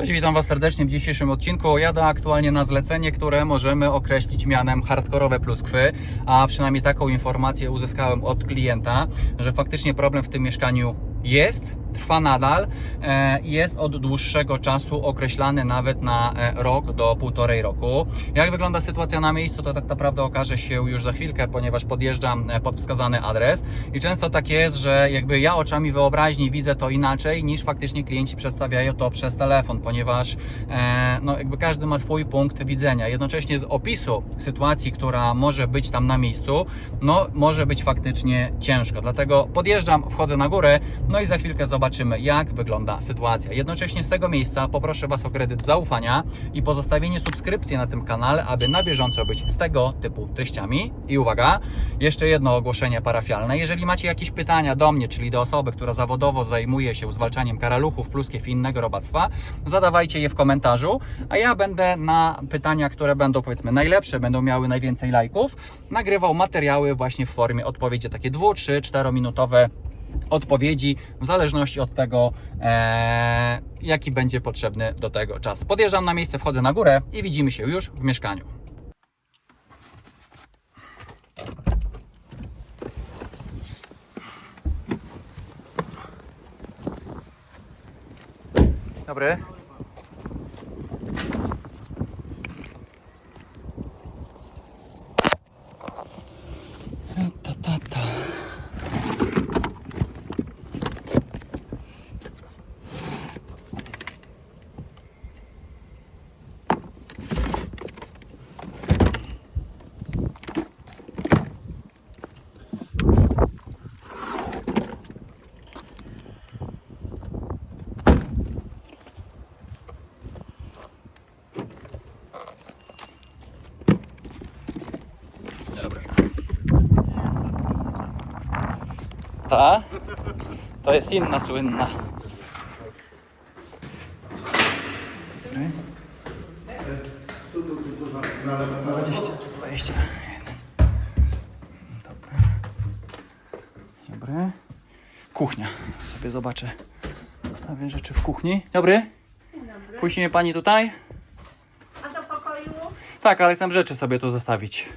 Cześć, witam Was serdecznie w dzisiejszym odcinku. Jadę aktualnie na zlecenie, które możemy określić mianem hardkorowe pluskwy, a przynajmniej taką informację uzyskałem od klienta, że faktycznie problem w tym mieszkaniu jest, trwa nadal e, i jest od dłuższego czasu określany nawet na e, rok do półtorej roku. Jak wygląda sytuacja na miejscu, to tak naprawdę okaże się już za chwilkę, ponieważ podjeżdżam e, pod wskazany adres i często tak jest, że jakby ja oczami wyobraźni widzę to inaczej niż faktycznie klienci przedstawiają to przez telefon, ponieważ e, no jakby każdy ma swój punkt widzenia. Jednocześnie z opisu sytuacji, która może być tam na miejscu, no może być faktycznie ciężko. Dlatego podjeżdżam, wchodzę na górę, no i za chwilkę zobaczymy, jak wygląda sytuacja. Jednocześnie z tego miejsca poproszę Was o kredyt zaufania i pozostawienie subskrypcji na tym kanale, aby na bieżąco być z tego typu treściami. I uwaga, jeszcze jedno ogłoszenie parafialne. Jeżeli macie jakieś pytania do mnie, czyli do osoby, która zawodowo zajmuje się zwalczaniem karaluchów, pluskiew i innego robactwa, zadawajcie je w komentarzu, a ja będę na pytania, które będą powiedzmy najlepsze, będą miały najwięcej lajków, nagrywał materiały właśnie w formie odpowiedzi takie 2, 3, 4 minutowe odpowiedzi, w zależności od tego, e, jaki będzie potrzebny do tego czas. Podjeżdżam na miejsce, wchodzę na górę i widzimy się już w mieszkaniu. Dobry. Ta, ta, ta. Ta? To jest inna słynna. Tu, tu, tu, tu, na, na lewo, na lewo. 20, 20. Dobry. Dobry. Kuchnia. Sobie zobaczę. Zostawię rzeczy w kuchni. Dobry. Puści mnie pani tutaj? A do pokoju? Tak, ale chcę rzeczy sobie tu zostawić.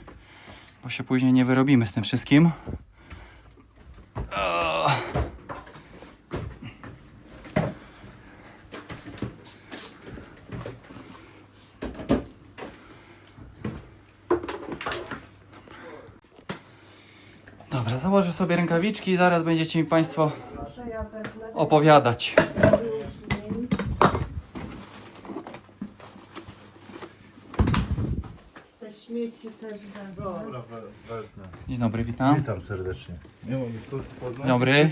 Bo się później nie wyrobimy z tym wszystkim. O. Dobra, założę sobie rękawiczki i zaraz będziecie mi Państwo opowiadać. wyróżnień. Te śmieci też wezmę. Dobra, we- wezmę. Dzień dobry, witam. Witam serdecznie. Tu poznać. Dobry.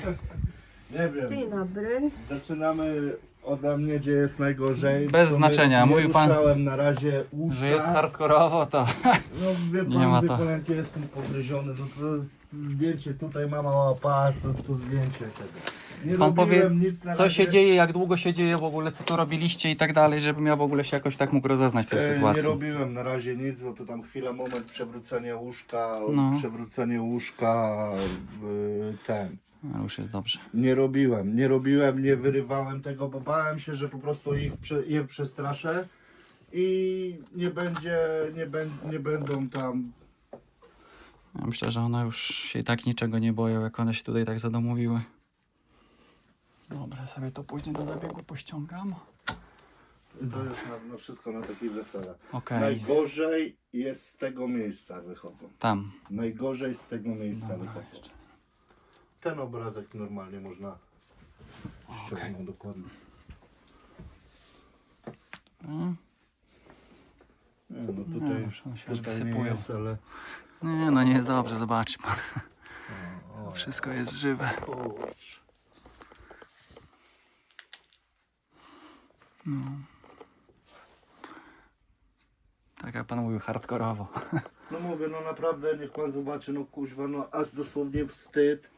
Nie wiem, Dzień dobry. zaczynamy ode mnie, gdzie jest najgorzej. Bez To znaczenia. Nie Mówił pan, ruszałem na razie łóżka. Że jest hardkorowo, to No wie Nie pan, ma wie to. pan jestem pogryziony. No to zdjęcie tutaj mama ma pałac, tu zdjęcie tego. Nie Pan powie, robiłem nic na co razie. się dzieje, jak długo się dzieje w ogóle, co tu robiliście i tak dalej, żebym ja w ogóle się jakoś tak mógł rozeznać w tej E, Nie sytuacji. robiłem na razie nic, bo to tam chwila, moment, przewrócenie łóżka, No. przewrócenie łóżka, ten. Ale już jest dobrze. Nie robiłem, nie robiłem, nie wyrywałem tego, bo bałem się, że po prostu ich prze, je przestraszę i nie będzie, nie, bę, nie będą tam. Ja myślę, że one już się i tak niczego nie boją, jak one się tutaj tak zadomowiły. Dobra, sobie to później do zabiegu pościągam. To jest na, na wszystko na takich zasadach. Okej, Najgorzej jest z tego miejsca wychodzą. tam. Najgorzej z tego miejsca Dobra, wychodzą. jeszcze. Ten obrazek normalnie można ściągnąć dokładnie. No, Nie, no No, tutaj, już on się aż tutaj nie wysypują. jest, ale... Nie, no nie jest dobrze, zobaczy pan. Wszystko jest żywe. kurczę. Tak jak pan mówił, hardkorowo. No mówię, no naprawdę, niech pan zobaczy, no kuźwa, no aż dosłownie wstyd.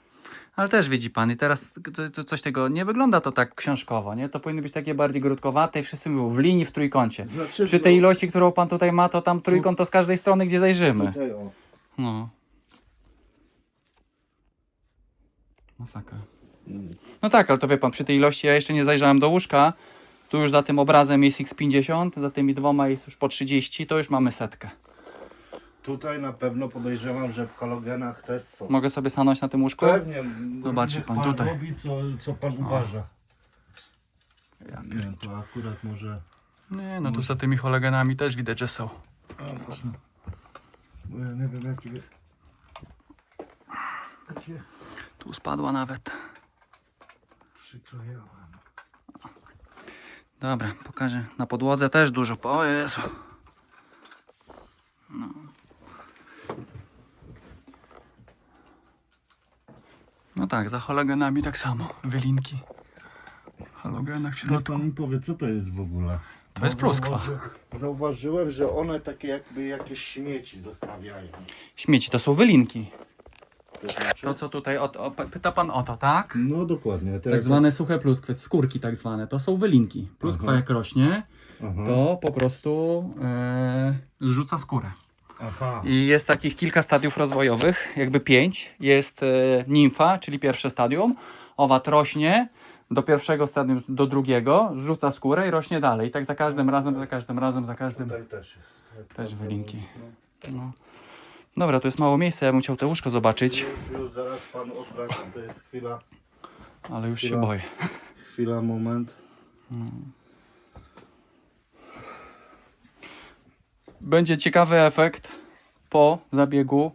Ale też widzi pan, i teraz to, to coś tego, nie wygląda to tak książkowo, nie? To powinny być takie bardziej grudkowate i wszyscy mówią w linii, w trójkącie. Znaczy, Przy tej ilości, którą pan tutaj ma, to tam trójkąt to z każdej strony, gdzie zajrzymy. Tutaj, o. No. Masakra. No tak, ale to wie pan, przy tej ilości ja jeszcze nie zajrzałem do łóżka. Tu już za tym obrazem jest X50, za tymi dwoma jest już po 30, to już mamy setkę. Tutaj na pewno podejrzewam, że w halogenach też są. Mogę sobie stanąć na tym łóżku? Pewnie. Zobaczy niech pan tutaj. robi co, co pan uważa. Ja Nie, to akurat może... Nie, no tu za tymi halogenami też widać, że są. A, proszę. Bo ja nie wiem jakie... Jakie Tu spadła nawet. przyklejałem. Dobra, pokażę. Na podłodze też dużo. O Jezu. Tak, za halogenami tak samo. Wylinki. Halogenach w No środku. to mi powie, co to jest w ogóle? To jest pluskwa. zauważy- Zauważyłem, że one takie jakby jakieś śmieci zostawiają. Śmieci to są wylinki. To znaczy... To co tutaj, o, o, pyta pan o to, tak? No dokładnie. Tak zwane suche pluskwy, skórki tak zwane, to są wylinki. Pluskwa Aha. jak rośnie, Aha. to po prostu e, zrzuca skórę. Aha. I jest takich kilka stadiów rozwojowych, jakby pięć. Jest e, nimfa, czyli pierwsze stadium. Owad rośnie do pierwszego stadium, do drugiego, rzuca skórę i rośnie dalej. I tak za każdym razem, za każdym razem, za każdym. Tutaj też jest. Też wylinki. No. Dobra, tu jest mało miejsca, ja bym chciał te łóżko zobaczyć, Już, już zaraz pan odwracam. To jest chwila, ale już się Chwila. boję. chwila, moment. Będzie ciekawy efekt po zabiegu,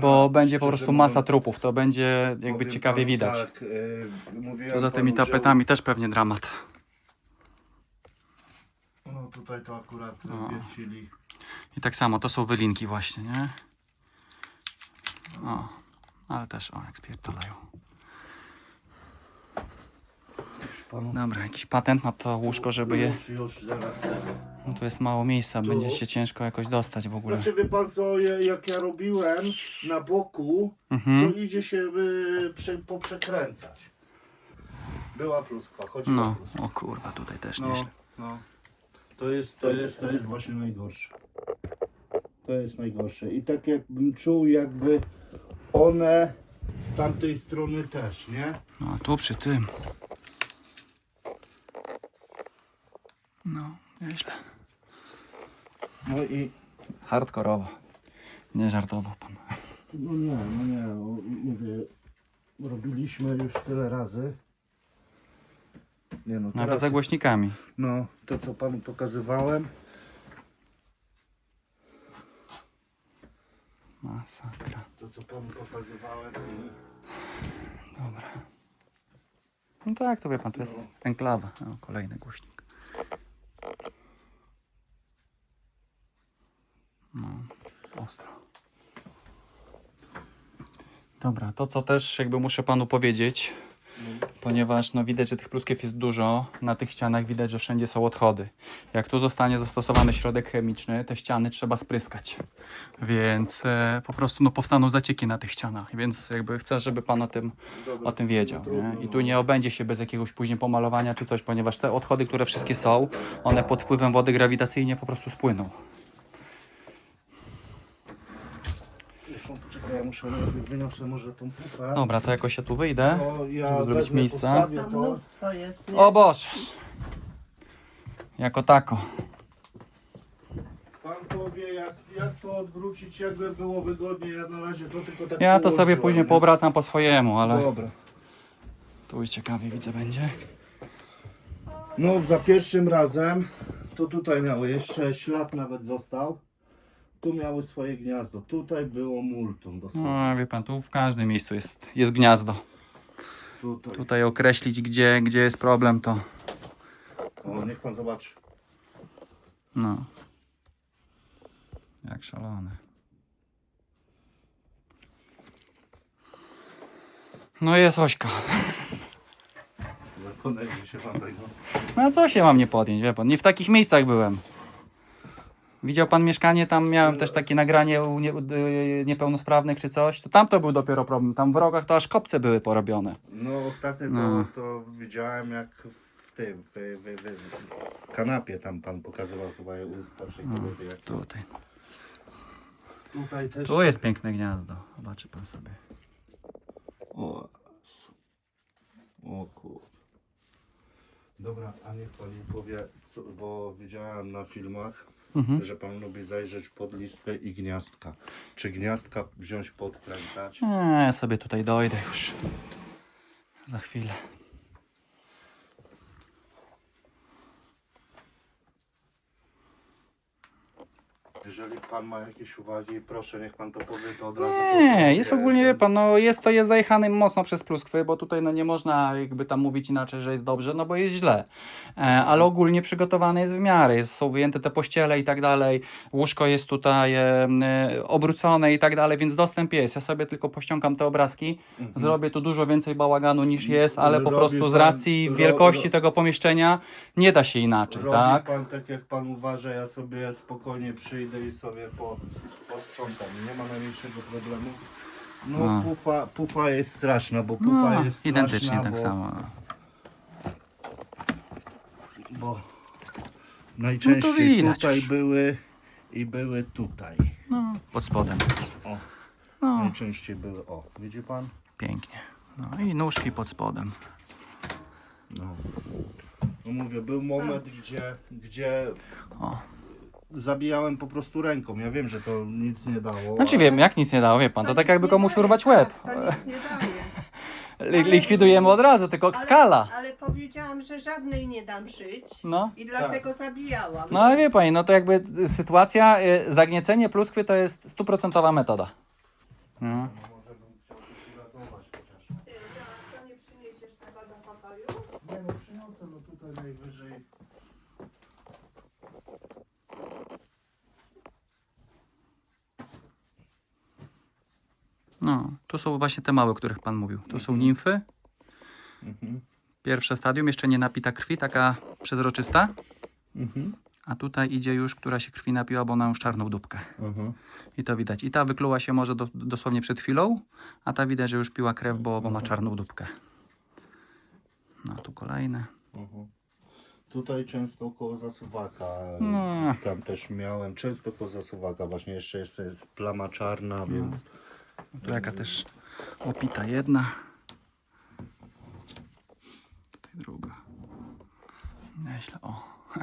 bo będzie po prostu masa trupów. To będzie jakby ciekawie widać. Tak, mówiłem Poza tymi tapetami też pewnie dramat. No tutaj to akurat O. wiercili. I tak samo, to są wylinki właśnie, nie? O, ale też, o, jak spierdalają. Już panu. Dobra, jakiś patent na to łóżko, żeby je... Już, już zaraz. No tu jest mało miejsca, Tu. będzie się ciężko jakoś dostać w ogóle. Znaczy wie pan co, ja- jak ja robiłem na boku, to Mhm. idzie się y, prze, poprzekręcać. Była pluskwa, chodziła No, pluskwa. o kurwa, tutaj też No, nieźle. no. To jest, to jest, to jest właśnie najgorsze. To jest najgorsze. I tak jakbym czuł jakby one z tamtej strony też, nie? No, a tu przy tym. No, nieźle. No i Hardkorowo. Nie żartował pan. no nie, no nie, no, mówię, robiliśmy już tyle razy. Nie no, Nawet teraz, za głośnikami. no to co panu pokazywałem, Masakra. to co panu pokazywałem i Dobra. No tak, to wie pan, to jest enklawa. O, kolejny głośnik. Ostro. Dobra, to co też jakby muszę panu powiedzieć, ponieważ no widać, że tych pluskiew jest dużo, na tych ścianach widać, że wszędzie są odchody. Jak tu zostanie zastosowany środek chemiczny, te ściany trzeba spryskać. Więc e, po prostu no, powstaną zacieki na tych ścianach, więc jakby chcę, żeby pan o tym Dobra, o tym wiedział. Nie? I tu nie obędzie się bez jakiegoś później pomalowania czy coś, ponieważ te odchody, które wszystkie są, one pod wpływem wody grawitacyjnie po prostu spłyną. Ja muszę wyniosę może tą pufę. Dobra, to jakoś ja tu wyjdę. No, ja żeby zrobić wezmę, miejsce. postawię Tam to. mnóstwo jest, nie? O Boże! Jako tako. Pan powie, jak, jak to odwrócić, jakby było wygodnie. Ja na razie to tylko tak Ja to sobie położyłem, później nie? poobracam po swojemu, ale Dobra. tu ciekawie widzę będzie. No, za pierwszym razem to tutaj miały jeszcze ślad nawet został. Tu miały swoje gniazdo. Tutaj było multum dosłownie. No wie pan, tu w każdym miejscu jest, jest gniazdo. Tutaj. Tutaj określić gdzie, gdzie jest problem to O, niech pan zobaczy. no. Jak szalone. No jest Ośka. Podejdzie się pan tego. No co się mam nie podjąć, wie pan, nie w takich miejscach byłem. Widział pan mieszkanie, tam miałem też takie nagranie u nie, u, y, niepełnosprawnych czy coś, to tam to był dopiero problem, tam w rogach to aż kopce były porobione. No, ostatnio No. to, to widziałem jak w tym, w, w, w, w kanapie tam pan pokazywał chyba u starszej kobiety. Jak to. Tutaj. Tutaj też. Tu jest piękne gniazdo, zobaczy pan sobie. O, o kur... Dobra, a niech pani powie, co, bo widziałem na filmach, Mhm. że pan lubi zajrzeć pod listwę i gniazdka. Czy gniazdka wziąć podkręcać? Nie, sobie tutaj dojdę już. Za chwilę. Jeżeli pan ma jakieś uwagi, proszę, niech pan to powie, to od razu Nie, jest ogólnie, wie więc- pan, no jest to jest zajechany mocno przez pluskwy, bo tutaj no nie można jakby tam mówić inaczej, że jest dobrze, no bo jest źle. E, ale ogólnie przygotowany jest w miarę, jest, są wyjęte te pościele i tak dalej, łóżko jest tutaj e, e, obrócone i tak dalej, więc dostęp jest. Ja sobie tylko pościągam te obrazki, zrobię tu dużo więcej bałaganu niż jest, ale po Robi prostu z pan- racji ro- wielkości ro- tego pomieszczenia nie da się inaczej, Robi tak? pan tak, jak pan uważa, ja sobie spokojnie przyjdę i sobie po, posprzątam. Nie ma najmniejszego problemu. No, No. Pufa, pufa jest straszna, bo pufa No, jest straszna, identycznie tak bo, samo. bo najczęściej No widać tutaj już. były i były tutaj. No, pod spodem. O, No, najczęściej były, o, widzi pan? pięknie. No i nóżki pod spodem. No. No mówię, był moment, gdzie, gdzie O. zabijałem po prostu ręką. Ja wiem, że to nic nie dało. Znaczy wiem, jak nic nie dało, wie pan, to tak jakby komuś daje, urwać tak, łeb. To nic nie daje. Li- Likwidujemy od razu, tylko skala. Ale, ale powiedziałam, że żadnej nie dam żyć. No. I dlatego zabijałam. No ale wie pani, no to jakby sytuacja, y, zagniecenie pluskwy to jest stuprocentowa metoda. No. No, może bym chciał coś uratować chociaż. Ty, to nie przyniesiesz tego do pokoju? Nie no, przyniosę, no tutaj najwyżej. No, tu są właśnie te małe, o których pan mówił. Tu są nimfy, Mhm. pierwsze stadium, jeszcze nie napita krwi, taka przezroczysta. Mhm. A tutaj idzie już, która się krwi napiła, bo ona już czarną dupkę. Mhm. I to widać. I ta wykluła się może do, dosłownie przed chwilą, a ta widać, że już piła krew, bo, bo ma czarną dupkę. No, tu kolejne. Mhm. Tutaj często koło zasuwaka. No. Tam też miałem często koło zasuwaka. Właśnie jeszcze jest, jest plama czarna, więc. Tu jaka też opita jedna. Tutaj druga. Nieźle, o.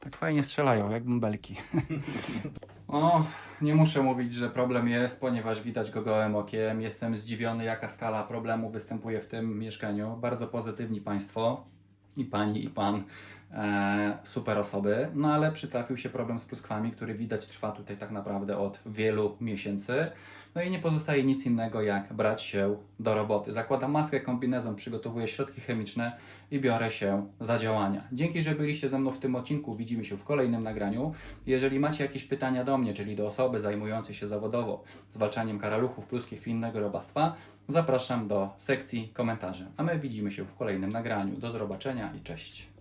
Tak fajnie strzelają, jak bąbelki. O, nie muszę mówić, że problem jest, ponieważ widać go gołym okiem. Jestem zdziwiony, jaka skala problemu występuje w tym mieszkaniu. Bardzo pozytywni Państwo, i Pani, i Pan, e, super osoby. No ale przytrafił się problem z pluskwami, który widać trwa tutaj tak naprawdę od wielu miesięcy. No i nie pozostaje nic innego, jak brać się do roboty. Zakładam maskę, kombinezon, przygotowuję środki chemiczne i biorę się za działania. Dzięki, że byliście ze mną w tym odcinku. Widzimy się w kolejnym nagraniu. Jeżeli macie jakieś pytania do mnie, czyli do osoby zajmującej się zawodowo zwalczaniem karaluchów, pluskiew i innego robactwa, zapraszam do sekcji komentarzy. A my widzimy się w kolejnym nagraniu. Do zobaczenia i cześć.